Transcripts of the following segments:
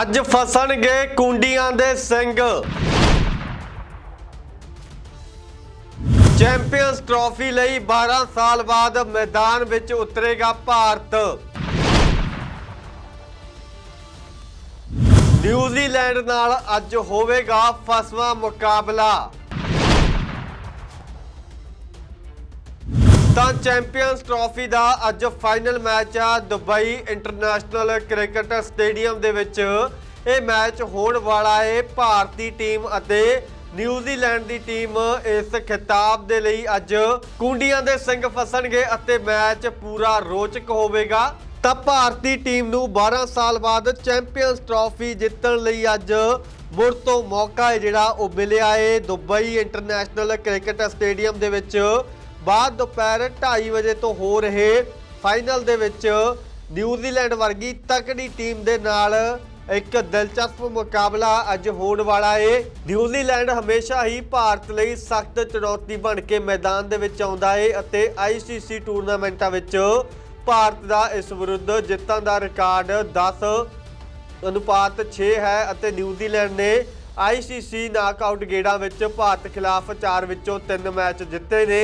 ਅੱਜ ਫਸਣਗੇ ਕੁੰਡੀਆਂ ਦੇ Singh. Champions trophy ਲਈ 12 ਸਾਲ ਬਾਅਦ ਮੈਦਾਨ ਵਿੱਚ ਉਤਰੇਗਾ ਭਾਰਤ। ਨਿਊਜ਼ੀਲੈਂਡ ਨਾਲ ਅੱਜ ਹੋਵੇਗਾ ਫਸਵਾ ਮੁਕਾਬਲਾ। ਤਾਂ ਚੈਂਪੀਅਨਸ ਟਰਾਫੀ ਦਾ ਅੱਜ ਫਾਈਨਲ ਮੈਚ ਆ ਦੁਬਈ ਇੰਟਰਨੈਸ਼ਨਲ ਕ੍ਰਿਕਟ ਸਟੇਡੀਅਮ ਦੇ ਵਿੱਚ। ਇਹ ਮੈਚ ਹੋਣ ਵਾਲਾ ਹੈ ਭਾਰਤੀ ਟੀਮ ਅਤੇ ਨਿਊਜ਼ੀਲੈਂਡ ਦੀ ਟੀਮ ਇਸ ਖਿਤਾਬ ਦੇ ਲਈ ਅੱਜ ਕੁੰਡੀਆਂ ਦੇ ਸਿੰਘ ਫਸਣਗੇ ਅਤੇ ਮੈਚ ਪੂਰਾ ਰੋਚਕ ਹੋਵੇਗਾ। ਤਾਂ ਭਾਰਤੀ ਟੀਮ ਨੂੰ 12 ਸਾਲ ਬਾਅਦ ਚੈਂਪੀਅਨਸ ਟਰਾਫੀ ਜਿੱਤਣ ਲਈ ਅੱਜ ਮੁੜ ਤੋਂ ਮੌਕਾ ਹੈ ਜਿਹੜਾ ਉਹ ਮਿਲਿਆ ਏ ਦੁਬਈ ਇੰਟਰਨੈਸ਼ਨਲ ਕ੍ਰਿਕਟ ਸਟੇਡੀਅਮ ਦੇ ਵਿੱਚ। ਬਾਅਦ ਦੁਪਹਿਰ 2:30 ਵਜੇ ਤੋਂ ਹੋ ਰਹੇ ਫਾਈਨਲ ਦੇ ਵਿੱਚ ਨਿਊਜ਼ੀਲੈਂਡ ਵਰਗੀ ਤਕੜੀ ਟੀਮ ਦੇ ਨਾਲ ਇੱਕ ਦਿਲਚਸਪ ਮੁਕਾਬਲਾ ਅੱਜ ਹੋਣ ਵਾਲਾ ਏ। ਨਿਊਜ਼ੀਲੈਂਡ ਹਮੇਸ਼ਾ ਹੀ ਭਾਰਤ ਲਈ ਸਖਤ ਚੁਣੌਤੀ ਬਣ ਕੇ ਮੈਦਾਨ ਦੇ ਵਿੱਚ ਆਉਂਦਾ ਏ ਅਤੇ ਆਈਸੀਸੀ ਟੂਰਨਾਮੈਂਟਾਂ ਵਿੱਚ ਭਾਰਤ ਦਾ ਇਸ ਵਿਰੁੱਧ ਜਿੱਤਾਂ ਦਾ ਰਿਕਾਰਡ 10 ਅਨੁਪਾਤ 6 ਹੈ ਅਤੇ ਨਿਊਜ਼ੀਲੈਂਡ ਨੇ ਆਈਸੀਸੀ ਨਾਕਆਊਟ ਗੇੜਾਂ ਵਿੱਚ ਭਾਰਤ ਖਿਲਾਫ 4 ਵਿੱਚੋਂ 3 ਮੈਚ ਜਿੱਤੇ ਨੇ।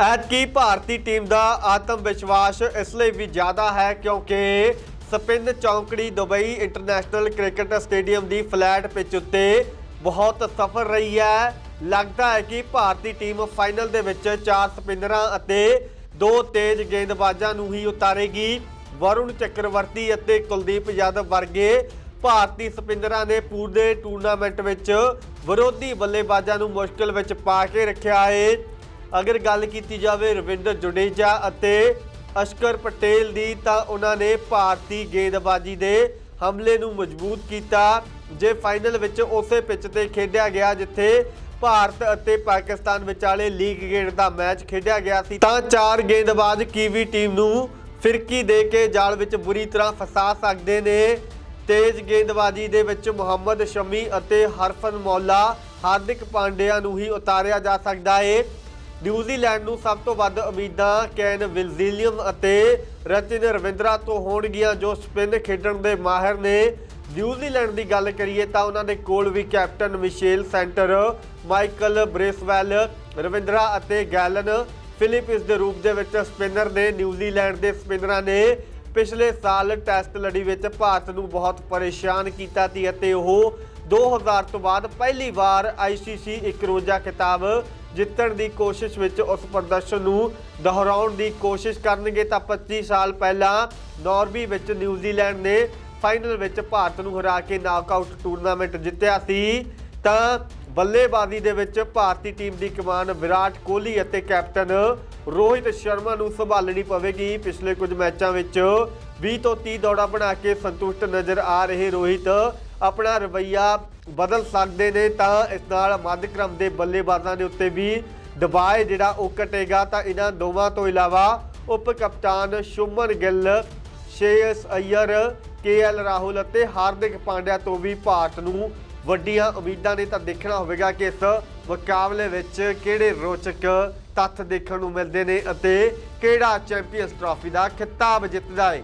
ਐਤਕੀ ਭਾਰਤੀ ਟੀਮ ਦਾ ਆਤਮ ਵਿਸ਼ਵਾਸ ਇਸ ਲਈ ਵੀ ਜ਼ਿਆਦਾ ਹੈ ਕਿਉਂਕਿ ਸਪਿਨ ਚੌਂਕੜੀ ਦੁਬਈ ਇੰਟਰਨੈਸ਼ਨਲ ਕ੍ਰਿਕਟ ਸਟੇਡੀਅਮ ਦੀ ਫਲੈਟ ਪਿਚ ਉੱਤੇ ਬਹੁਤ ਸਫਲ ਰਹੀ ਹੈ। ਲੱਗਦਾ ਹੈ ਕਿ ਭਾਰਤੀ ਟੀਮ ਫਾਈਨਲ ਦੇ ਵਿੱਚ ਚਾਰ ਸਪਿੰਨਰਾਂ ਅਤੇ ਦੋ ਤੇਜ਼ ਗੇਂਦਬਾਜ਼ਾਂ ਨੂੰ ਹੀ ਉਤਾਰੇਗੀ। ਵਰੁਣ ਚੱਕਰਵਰਤੀ ਅਤੇ ਕੁਲਦੀਪ ਯਾਦਵ ਵਰਗੇ ਭਾਰਤੀ ਸਪਿਨਰਾਂ ਨੇ ਪੂਰੇ ਟੂਰਨਾਮੈਂਟ ਵਿੱਚ ਵਿਰੋਧੀ ਬੱਲੇਬਾਜ਼ਾਂ ਨੂੰ ਮੁਸ਼ਕਲ ਵਿੱਚ ਪਾ ਕੇ ਰੱਖਿਆ ਹੈ। ਅਗਰ ਗੱਲ ਕੀਤੀ ਜਾਵੇ ਰਵਿੰਦਰ ਜਡੇਜਾ ਅਤੇ ਅਸ਼ਕਰ ਪਟੇਲ ਦੀ, ਤਾਂ ਉਹਨਾਂ ਨੇ ਭਾਰਤੀ ਗੇਂਦਬਾਜ਼ੀ ਦੇ ਹਮਲੇ ਨੂੰ ਮਜ਼ਬੂਤ ਕੀਤਾ, ਜੇ ਫਾਈਨਲ ਵਿੱਚ ਉਸੇ ਪਿੱਚ ਤੇ ਖੇਡਿਆ ਗਿਆ ਜਿੱਥੇ ਭਾਰਤ ਅਤੇ ਪਾਕਿਸਤਾਨ ਵਿਚਾਲੇ ਲੀਗ ਗੇੜ ਦਾ ਮੈਚ ਖੇਡਿਆ ਗਿਆ ਸੀ, ਤਾਂ ਚਾਰ ਗੇਂਦਬਾਜ਼ ਕੀਵੀ ਟੀਮ ਨੂੰ ਫਿਰਕੀ ਦੇ ਕੇ ਜਾਲ ਵਿੱਚ ਬੁਰੀ ਤਰ੍ਹਾਂ ਫਸਾ ਸਕਦੇ ਨੇ। ਤੇਜ਼ ਗੇਂਦਬਾਜ਼ੀ ਦੇ ਵਿੱਚ ਮੁਹੰਮਦ ਸ਼ਮੀ ਅਤੇ ਹਰਫਨ ਮੌਲਾ ਹਾਰਦਿਕ ਪਾਂਡਿਆ ਨੂੰ ਹੀ ਉਤਾਰਿਆ ਜਾ ਸਕਦਾ ਏ। ਨਿਊਜ਼ੀਲੈਂਡ ਨੂੰ ਸਭ ਤੋਂ ਵੱਧ ਉਮੀਦਾਂ ਕੈਨ ਵਿਲਜ਼ੀਲੀਅਮ ਅਤੇ ਰਚਿਨ ਰਵਿੰਦਰਾ ਤੋਂ ਹੋਣਗੀਆਂ, ਜੋ ਸਪਿਨ ਖੇਡਣ ਦੇ ਮਾਹਿਰ ਨੇ। ਨਿਊਜ਼ੀਲੈਂਡ ਦੀ ਗੱਲ ਕਰੀਏ ਤਾਂ ਉਹਨਾਂ ਦੇ ਕੋਲ ਵੀ captain Mitchell, Santner Michael Bracewell, Ravindra ਅਤੇ ਗੈਲਨ ਫਿਲਿਪਸ ਦੇ ਰੂਪ ਦੇ ਵਿੱਚ ਸਪਿਨਰ ਨੇ। ਨਿਊਜ਼ੀਲੈਂਡ ਦੇ ਸਪਿਨਰਾਂ ਨੇ ਪਿਛਲੇ ਸਾਲ ਟੈਸਟ ਲੜੀ ਵਿੱਚ ਭਾਰਤ ਨੂੰ ਬਹੁਤ ਪਰੇਸ਼ਾਨ ਕੀਤਾ ਸੀ ਅਤੇ ਉਹ 2000 ਤੋਂ ਬਾਅਦ ਪਹਿਲੀ ਵਾਰ ਆਈਸੀਸੀ ਇੱਕ ਰੋਜ਼ਾ ਖਿਤਾਬ ਜਿੱਤਣ ਦੀ ਕੋਸ਼ਿਸ਼ ਵਿੱਚ ਉਸ ਪ੍ਰਦਰਸ਼ਨ ਨੂੰ ਦੁਹਰਾਉਣ ਦੀ ਕੋਸ਼ਿਸ਼ ਕਰਨਗੇ ਤਾਂ 25 ਸਾਲ ਪਹਿਲਾਂ ਨਾਰਬੀ ਵਿੱਚ ਨਿਊਜ਼ੀਲੈਂਡ ਨੇ ਫਾਈਨਲ ਵਿੱਚ ਭਾਰਤ ਨੂੰ ਹਰਾ ਕੇ ਨਾਕਆਊਟ ਟੂਰਨਾਮੈਂਟ ਜਿੱਤਿਆ ਸੀ। ਤਾਂ ਬੱਲੇਬਾਜ਼ੀ ਦੇ ਵਿੱਚ ਭਾਰਤੀ ਟੀਮ ਦੀ ਕਮਾਨ ਵਿਰਾਟ ਕੋਹਲੀ ਅਤੇ ਕੈਪਟਨ ਰੋਹਿਤ ਸ਼ਰਮਾ ਨੂੰ ਸੰਭਾਲਣੀ ਪਵੇਗੀ। ਪਿਛਲੇ ਕੁਝ ਮੈਚਾਂ ਵਿੱਚ 20 ਤੋਂ 30 ਦੌੜਾਂ ਬਣਾ ਕੇ ਸੰਤੁਸ਼ਟ ਨਜ਼ਰ ਆ ਰਹੇ ਰੋਹਿਤ। ਆਪਣਾ ਰਵੱਈਆ ਬਦਲ ਸਕਦੇ ਨੇ ਤਾਂ ਇਸ ਨਾਲ ਮੱਧਕ੍ਰਮ ਦੇ ਬੱਲੇਬਾਜ਼ਾਂ ਦੇ ਉੱਤੇ ਵੀ ਦਬਾਅ ਜਿਹੜਾ ਉਹ ਘਟੇਗਾ ਤਾਂ ਇਹਨਾਂ ਦੋਵਾਂ ਤੋਂ ਇਲਾਵਾ ਉਪ ਕਪਤਾਨ ਸ਼ੁਮਨ ਗਿੱਲ ਸ਼ੇਯਸ ਅਯਰ ਕੇਐਲ ਰਾਹੁਲ ਅਤੇ ਹਾਰਦਿਕ ਪਾਂਡਿਆ ਤੋਂ ਵੀ ਭਾਰਤ ਨੂੰ ਵੱਡੀਆਂ ਉਮੀਦਾਂ ਨੇ। ਤਾਂ ਦੇਖਣਾ ਹੋਵੇਗਾ ਕਿ ਇਸ ਮੁਕਾਬਲੇ ਵਿੱਚ ਕਿਹੜੇ ਰੋਚਕ ਤੱਥ ਦੇਖਣ ਨੂੰ ਮਿਲਦੇ ਨੇ ਅਤੇ ਕਿਹੜਾ ਚੈਂਪੀਅਨਸ ਟਰਾਫੀ ਦਾ ਖਿਤਾਬ ਜਿੱਤਦਾ ਹੈ।